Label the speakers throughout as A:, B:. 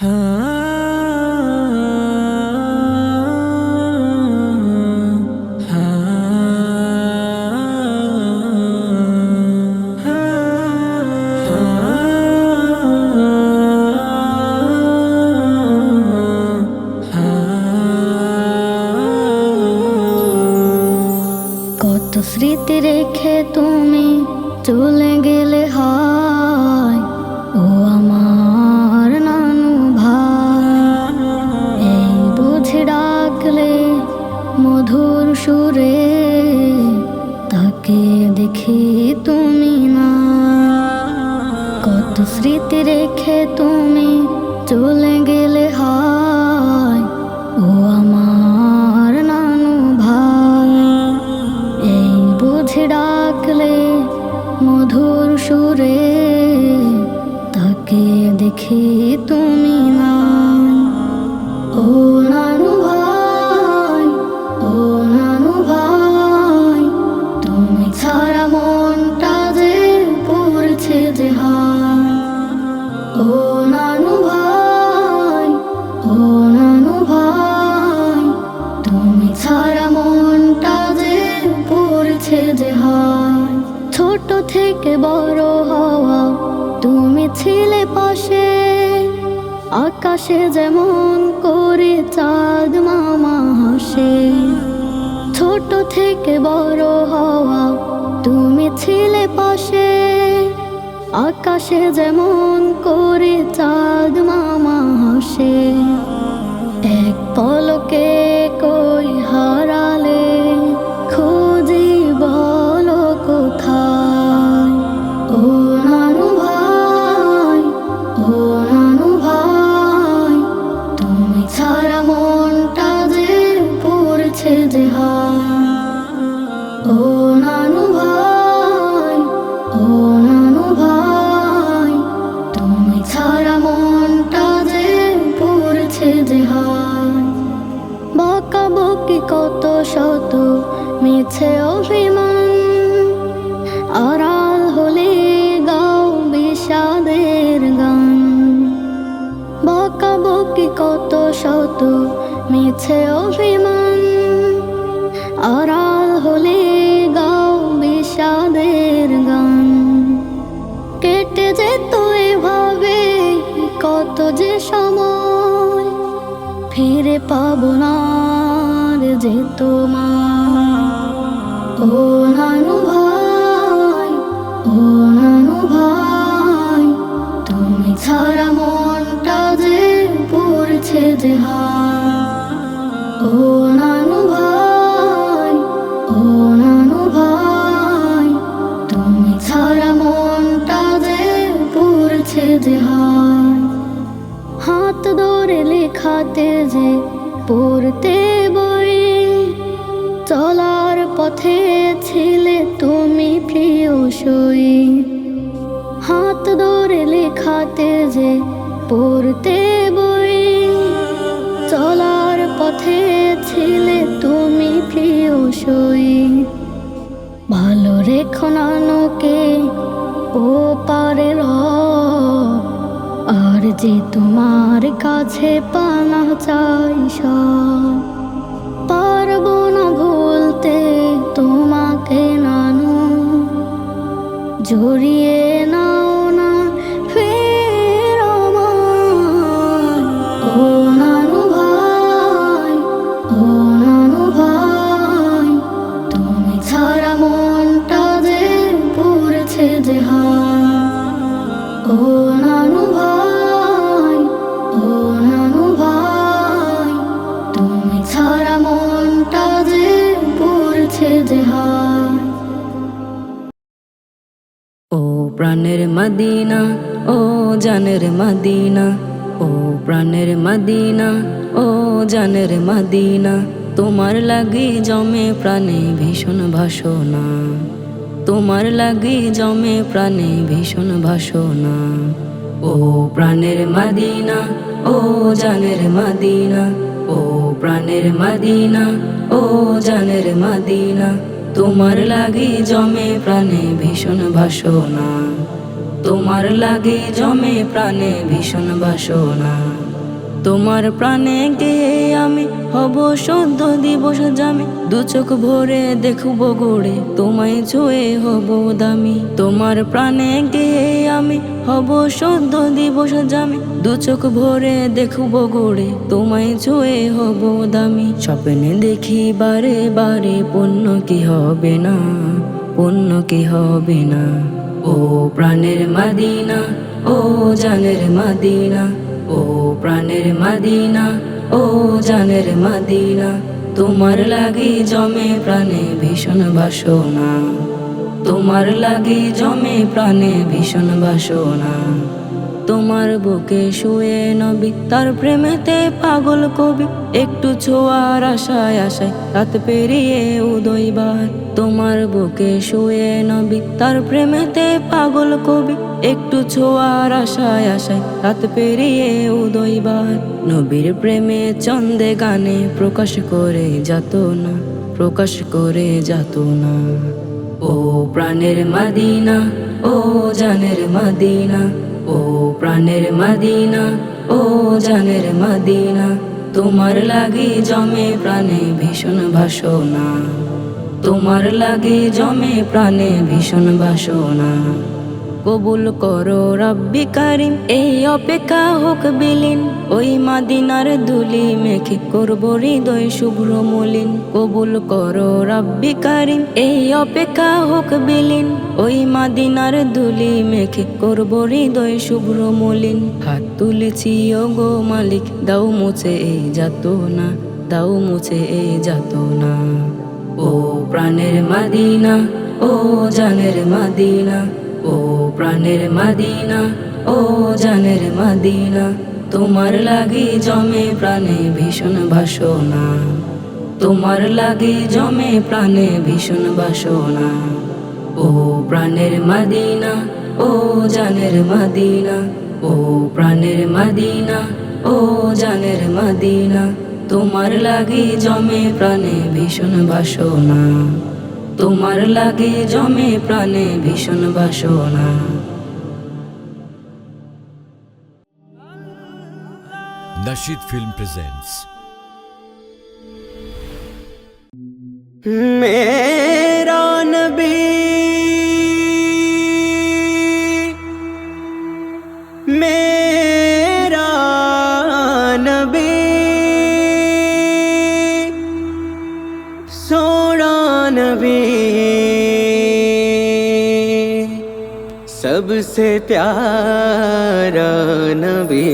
A: কত সুরে তাকে দেখে তুমি না। কত স্মৃতি রেখে তুমি চলে ছোট থেকে বড় হওয়া। তুমি ছিলে পাশে, আকাশে যেমন করে চাঁদ মামা হাসে। এক পলকে কই হারালে মিছে অভিমান, আড়াল হলে গাও বিষাদের গান। কেটে যেত এভাবে, কত যে সময়, ফিরে পাবো না যে তোমার পড়তে বই, চলার পথে ছিলে তুমি প্রিয় সই। হাত ধরে লেখাতে যে পড়তে বই, চলার পথে ছিলে তুমি প্রিয় সই। ভালো রেখো যে তোমার কাছে পানা চাই পারব না ভুলতে তোমাকে নানু জড়িয়ে নাও না ফের। ও নানু ভাই, ও নানু ভাই, তুমি ছাড়া মনটা যে পড়ছে যে হায় ও
B: জানের মদিনা, ও প্রাণের মদিনা, ও জানের মদিনা। তোমার লাগি জমে প্রাণে ভীষণ ভাসনা, তোমার লাগি জমে প্রাণে ভীষণ ভাসনা। ও প্রাণের মদিনা, ও জানের মদিনা, ও প্রাণের মদিনা, ও জানের মদিনা। তোমার লাগি জমে প্রাণে ভীষণ ভাসনা। তোমার লাগে জমে প্রাণে ভীষণ বাসনা। তোমার প্রাণে গিয়ে আমি হব সদ্য দিবস জামি। দু চোখ ভরে দেখব গড়ে, তোমায় ছুঁয়ে হব দামি। তোমার প্রাণে গিয়ে আমি হব সদ্য দিবস জামি। দু চোখ ভরে দেখব গড়ে, তোমায় ছুঁয়ে হব দামি। স্বপ্নে দেখি বারে বারে পণ্য কি হবে না, পণ্য কি হবে না। ও প্রাণের মাদিনা, ও জানের মাদিনা, ও প্রাণের মাদিনা, ও জানের মাদিনা, তোমার লাগে জমে প্রাণে ভীষণ বাসনা। তোমার লাগি জমে প্রাণে ভীষণ বাসনা। তোমার বুকে শুয়ে নবী, তার প্রেমেতে পাগল কবি। একটু ছোঁয়ার আশায় আশায় রাত পেরিয়ে উদয়বার তোমার বুকে শুয়ে নবী, তার প্রেমেতে পাগল কবি। একটু ছোঁয়ার আশায় আশায় রাত পেরিয়ে উদয়বার নবীর প্রেমে চন্দে গানে প্রকাশ করে যাত না, প্রকাশ করে যাত না। ও প্রাণের মাদিনা, ও জানের মাদিনা, ও প্রাণের মাদিনা, ও জানের মাদিনা, তোমার লাগে জমে প্রাণে ভীষণ বাসনা। তোমার লাগে জমে প্রাণে ভীষণ বাসনা। কবুল করো রব্বি কারিম। এই অপেক্ষা হোক বিলীন। ওই মাদিনার ধুলি মেখে করব হৃদয় শুভ্র মলিন। কবুল করো রব্বি কারিম। এই অপেক্ষা হোক বিলীন। ওই মাদিনার ধুলি মেখে করব হৃদয় শুভ্র মলিন। হাত তুলেছি গো মালিক, দাও মুছে এই যাত না দাও মুছে এই যাত না ও প্রাণের মাদিনা, ও জানের মাদিনা ও প্রাণের মাদিনা, ও জানের মাদিনা, তোমার লাগে জমে প্রাণে ভীষণ বাসনা। তোমার লাগে জমে প্রাণে ভীষণ বাসনা। ও প্রাণের মাদিনা, ও জানের মাদিনা, ও প্রাণের মাদিনা, ও জানের মাদিনা, তোমার লাগে জমে প্রাণে ভীষণ বাসনা। তোমার লাগে জমে প্রাণে ভীষণ বাসনা।
C: Nashid film presents.
D: মেরা নবী মেরা নবী। नबी सबसे प्यारा नबी।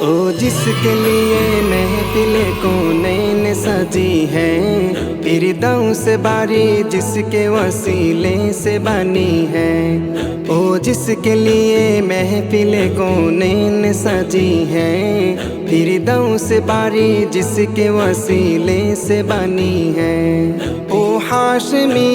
D: ओ, जिसके लिए महफिल कौनैन सजी है, फिर से बारी जिसके वसीले से बनी है। जिसके लिए महफिल कौनैन सजी है। फिर से बारी जिसके वसीले से बनी है। ओ हाशमी।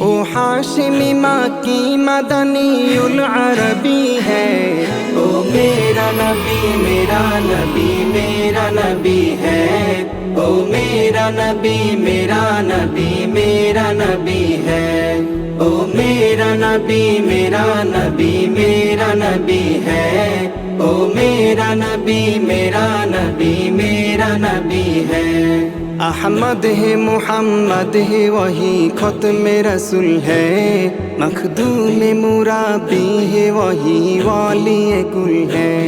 D: ओ हाशमी माँ की मदनी उल अरबी है। ओ मेरा नबी मेरा नबी मेरा नबी है। ओ मेरा नबी मेरा नबी मेरा नबी है। ओ मेरा नबी मेरा नबी मेरा नबी है। ओ मेरा नबी मेरा नबी मेरा नबी है। अहमद है, मोहम्मद है, वही खत्म रसूल है। मखदूम मुराबी है, वही वाली कुल है।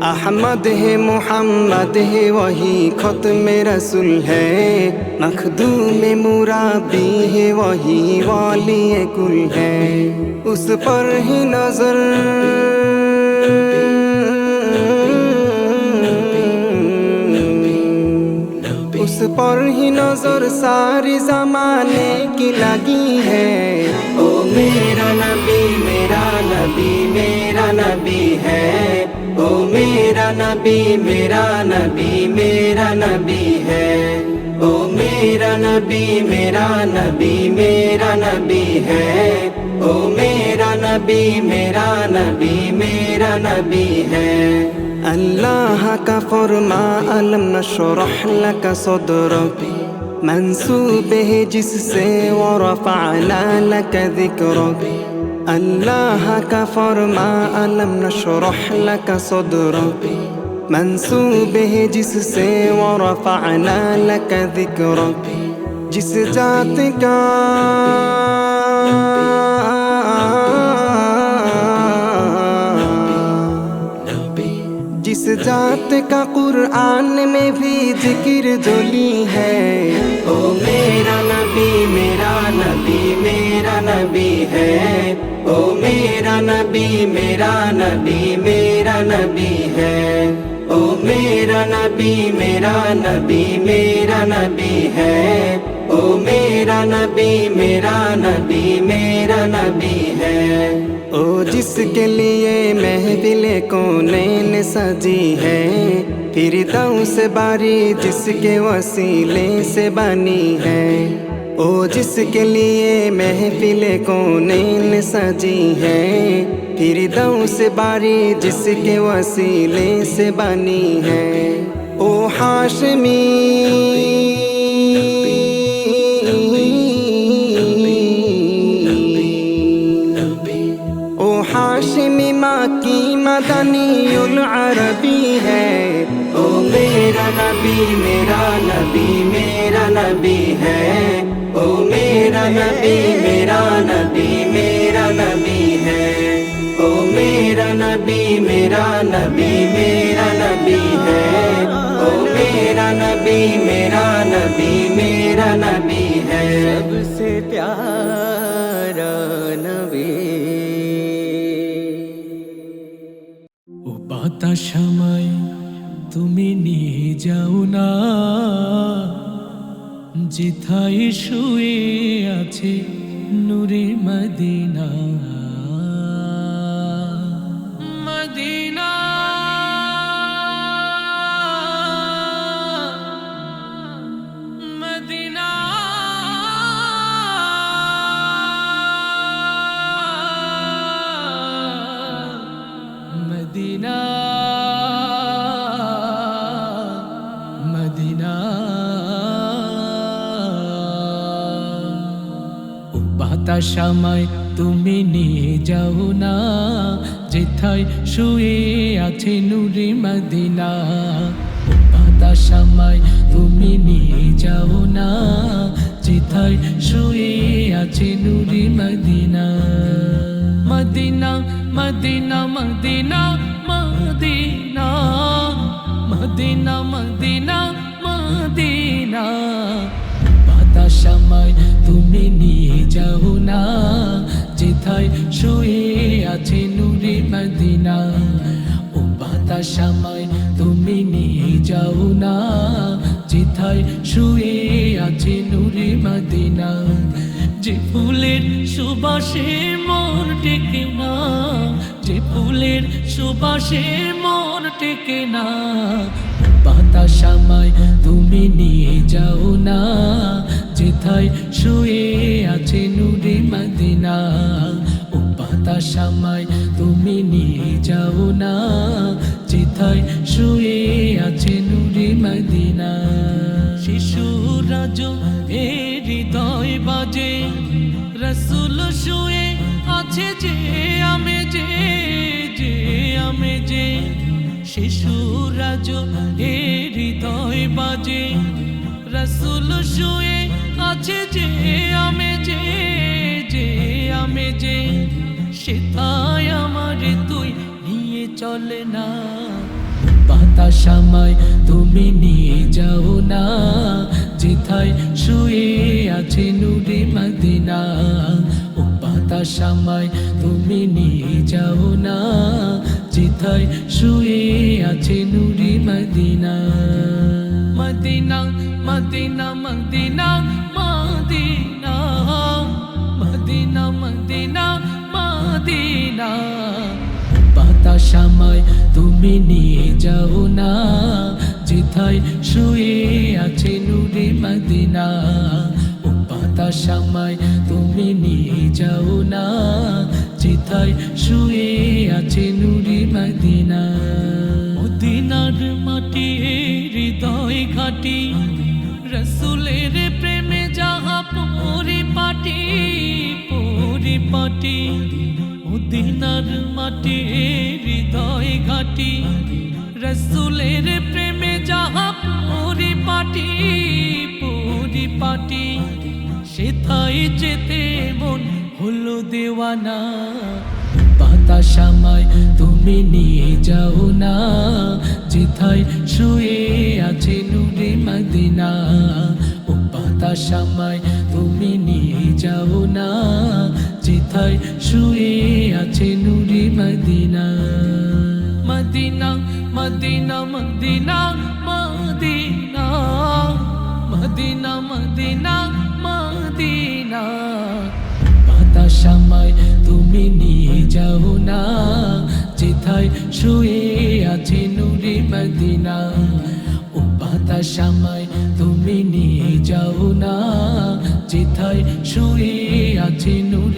D: अहमद है, मोहम्मद है, वही खत्म रसूल है। मखदूम मुराबी है, वही वाली कुल है। उस पर ही नज़र उस पर ही नज़र सारी जमाने की लगी है। ओ मेरा नबी मेरा नबी मेरा नबी है। ओ मेरा नबी मेरा नबी मेरा नबी है। ओ मेरा नबी मेरा नबी मेरा नबी है ओ मेरा नबी मेरा नबी मेरा नबी है अल्लाह का फरमा अलम नशरह लक सदरक मंसूब है जिससे वरफअना लक ذكرك अल्लाह का फरमा अलम नशरह लक सदरक मनसूबे जिससे वो रफ़ाना लक दिक्र जिस जात का जिस जात का कुरान में भी ज़िक्र जुली है ओ मेरा नबी मेरा नबी मेरा नबी है ओ मेरा नबी मेरा नबी मेरा नबी है ओ मेरा नबी मेरा नबी मेरा नबी है। ओ मेरा नबी मेरा नबी मेरा नबी है। ओ जिसके लिए महफिल कोने सजी है फिर से बारी जिसके वसीले से बनी है। ओ जिसके लिए महफिल कोने सजी है फिर से बारी जिसके वसीले से बनी है। ओ हाशमी, ओ हाशिमी माँ की मदनी उल अरबी है। ओ मेरा नबी मेरा नबी मेरा नबी है। ओ मेरा नबी मेरा नबी मेरा नबी है। ओ मेरा नबी मेरा नबी मेरा नबी है ओ मेरा नबी मेरा नबी मेरा नबी है सबसे प्यारा नबी
E: ও বাতাস আমায় তুমি নিয়ে যাও না যেথায় শুয়ে আছে নূরে মদিনা মদিনা আমায় তুমি নিয়ে যাও না। যেথায় শুয়ে আছে নুরে মদিনা। আমায় তুমি নিয়ে যাও না। যেথায় শুয়ে আছে নুরে মদিনা। মদিনা মদিনা মদিনা মদিনা। মদিনা মদিনা মদিনা। আমায় তুমি নিয়ে যাও না। যেথায় শুয়ে আছে নুরে মদিনা, ও বাতাস তুমি নিয়ে যাও না। যেথায় শুয়ে আছে নুরে মদিনা, যে ফুলের সুবাসে মন টেকে না। যে ফুলের সুবাসে মন টেকে না। বাতাস তুমি নিয়ে যাও না। বাতাস আমায় তুমি নিয়ে যাও না যেথায় শুয়ে আছে নুরে মদিনা। শিশুরা যো এ হৃদয় বাজে, রসুল শুয়ে আছে যে আমি যে যে আমি যে। শিশুরা যো এ হৃদয় বাজে, রসুল শুয়ে আছে যে আমি যে যে আমি যে সেটাই আমার তুই নিয়ে চলে না। বাতাস আমায় তুমি নিয়ে যাও না। যেথায় শুয়ে আছে নুরে মদিনা। ও বাতাস আমায় তুমি নিয়ে যাও না। যেথায় শুয়ে আছে নুরে মদিনা। মদিনা মদিনা মদিনা মদিনা। মদিনা মদিনা মদিনা। বাতাস আমায় তুমি নিয়ে যাও না, যেথায় শুয়ে আছে নুরে মদিনা। ও বাতাসামায় তুমি নিয়ে যাও না, যেথায় শুয়ে আছে নুরে মদিনা। মদিনার মাটি হৃদয় ঘাটি, রসুলের পরিপাটি মদিনার মাটি, হৃদয় ঘাটি। রসুলের প্রেমে যাহা পরিপাটি পরিপাটি সেথায় যেতে মন হলো দেওয়ানা। বাতাসামায় তুমি নিয়ে যাও না যেথায় শুয়ে আছে নুরে মদিনা। ও বাতাসামায় তুমি নিয়ে যাও না যেথায় শুয়ে আছে নুরে মদিনা মদিনা মদিনা মদিনা মদিনা মদিনা মদিনা মদিনা বাতাসামায় তুমি নিয়ে যাও না যেথায় শুয়ে আছে নুরে মদিনা ও বাতাসামায় তুমি নিয়ে যাও না যেথায় শুয়ে আছে নুরে